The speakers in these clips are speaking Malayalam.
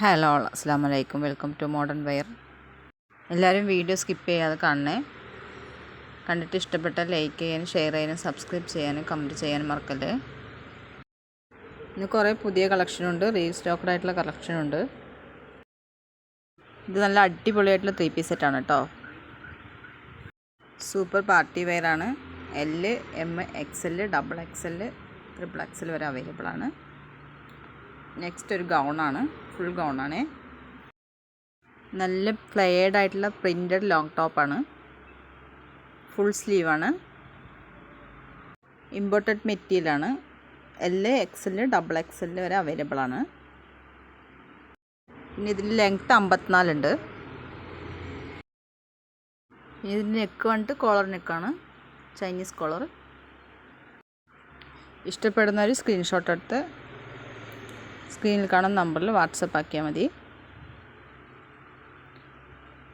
ഹലോ അസ്സാം വലൈക്കും വെൽക്കം ടു മോഡേൺ വെയർ എല്ലാവരും വീഡിയോ സ്കിപ്പ് ചെയ്യാതെ കാണണേ. കണ്ടിട്ട് ഇഷ്ടപ്പെട്ട ലൈക്ക് ചെയ്യാനും ഷെയർ ചെയ്യാനും സബ്സ്ക്രൈബ് ചെയ്യാനും കമന്റ് ചെയ്യാനും മറക്കല്ലേ. ഇന്ന് കുറേ പുതിയ കളക്ഷനുണ്ട് റീസ്റ്റോക്ക്ഡ് ആയിട്ടുള്ള കളക്ഷനുണ്ട് ഇത് നല്ല അടിപൊളിയായിട്ടുള്ള ത്രീ പീസ് സെറ്റാണ് കേട്ടോ സൂപ്പർ പാർട്ടി വെയർ ആണ്. L M X L double X L triple X L വരെ അവൈലബിൾ ആണ്. നെക്സ്റ്റ് ഒരു ഗൗണാണ് ഫുൾ ഗൗണാണ് നല്ല പ്ലെയർഡ് ആയിട്ടുള്ള പ്രിന്റഡ് ലോങ് ടോപ്പാണ് ഫുൾ സ്ലീവാണ് ഇമ്പോർട്ടഡ് മെറ്റീരിയലാണ് L XL L double XL വരെ അവൈലബിൾ ആണ്. പിന്നെ ഇതിന്റെ ലെങ്ത്ത് അമ്പത്തിനാലുണ്ട് ഇതിന് നെക്ക് വന്നിട്ട് കോളർ നെക്കാണ് ചൈനീസ് കോളർ ഇഷ്ടപ്പെടുന്ന ഒരു സ്ക്രീൻഷോട്ട് എടുത്ത് സ്ക്രീനിൽ കാണുന്ന നമ്പറിൽ വാട്സപ്പ് ആക്കിയാൽ മതി.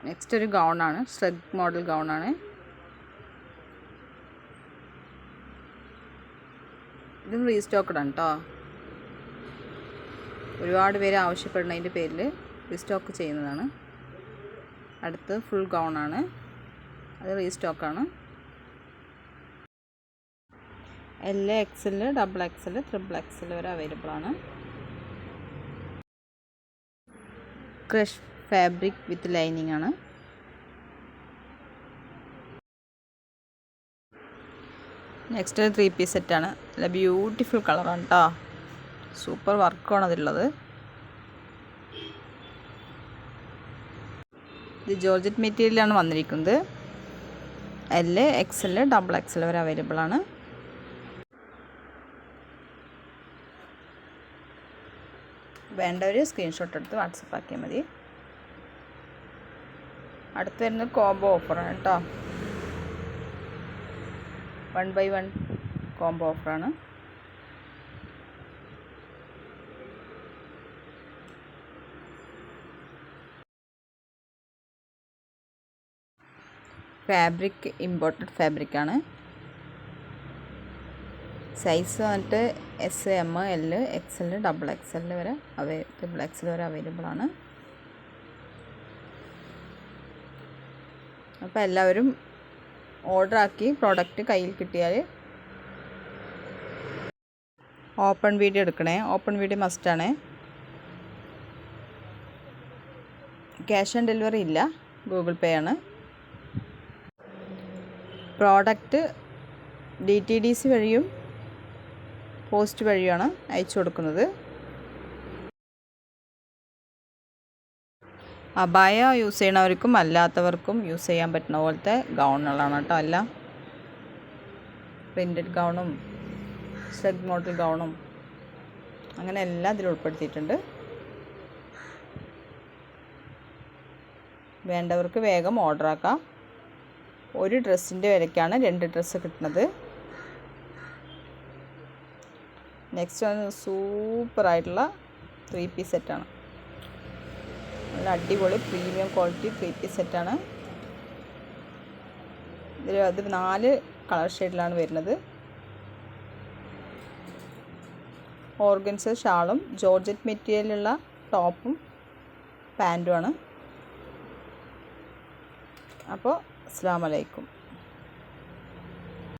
നെക്സ്റ്റ് ഒരു ഗൗണാണ് സ്ട്രെഗ് മോഡൽ ഗൗണാണ് ഇതും റീസ്റ്റോക്കഡ് ആണ് കേട്ടോ ഒരുപാട് പേര് ആവശ്യപ്പെടുന്നതിന്റെ പേരിൽ റീസ്റ്റോക്ക് ചെയ്യുന്നതാണ്. അടുത്ത് ഫുൾ ഗൗണാണ് അത് റീസ്റ്റോക്കാണ് L XL double XL triple triple X വരെ അവൈലബിൾ ആണ്. ക്രഷ് ഫാബ്രിക് വിത്ത് ലൈനിങ് ആണ്. നെക്സ്റ്റ് ത്രീ പീസ് സെറ്റാണ് നല്ല ബ്യൂട്ടിഫുൾ കളറാണ് കേട്ടോ സൂപ്പർ വർക്കാണ് അതിലുള്ളത്. ഇത് ജോർജറ്റ് മെറ്റീരിയലാണ് വന്നിരിക്കുന്നത്. L X double X L വരെ അവൈലബിൾ ആണ്. വേണ്ടവർ സ്ക്രീൻഷോട്ട് എടുത്ത് വാട്സപ്പ് ആക്കിയാൽ മതി. അടുത്ത് വരുന്നത് കോംബോ ഓഫറാണ് കേട്ടോ. വൺ ബൈ വൺ കോംബോ ഓഫറാണ് ഫാബ്രിക് ഇമ്പോർട്ടഡ് ഫാബ്രിക്കാണ് സൈസ് വന്നിട്ട് S M L X L double X L വരെ അവൈ ഡബിൾ എക്സ് എൽ വരെ അവൈലബിൾ ആണ്. അപ്പോൾ എല്ലാവരും ഓർഡർ ആക്കി പ്രോഡക്റ്റ് കയ്യിൽ കിട്ടിയാൽ ഓപ്പൺ വീഡിയോ എടുക്കണേ. ഓപ്പൺ വീഡിയോ മസ്റ്റാണ് ക്യാഷ് ഓൺ ഡെലിവറി ഇല്ല. ഗൂഗിൾ പേ ആണ്. Product D T D C വഴിയും പോസ്റ്റ് വഴിയാണ് അയച്ചു കൊടുക്കുന്നത്. അബായ യൂസ് ചെയ്യണവർക്കും അല്ലാത്തവർക്കും യൂസ് ചെയ്യാൻ പറ്റുന്ന പോലത്തെ ഗൗണുകളാണ് കേട്ടോ അല്ല പ്രിന്റഡ് ഗൗണും സെഗ് മോഡൽ ഗൗണും അങ്ങനെ എല്ലാം ഇതിൽ ഉൾപ്പെടുത്തിയിട്ടുണ്ട്. വേണ്ടവർക്ക് വേഗം ഓർഡർ ആക്കാം. ഒരു ഡ്രസ്സിന്റെ വിലയ്ക്കാണ് രണ്ട് ഡ്രസ്സ് കിട്ടുന്നത്. നെക്സ്റ്റ് വന്ന് സൂപ്പറായിട്ടുള്ള ത്രീ പീസ് സെറ്റാണ് നല്ല അടിപൊളി പ്രീമിയം ക്വാളിറ്റി ത്രീ പീസ് സെറ്റാണ് ഇതിൽ അത് നാല് കളർ ഷെയ്ഡിലാണ് വരുന്നത്. ഓർഗൻസ് ഷാളും ജോർജറ്റ് മെറ്റീരിയലുള്ള ടോപ്പും പാന്റുമാണ് അപ്പോൾ അസ്സാം വലൈക്കും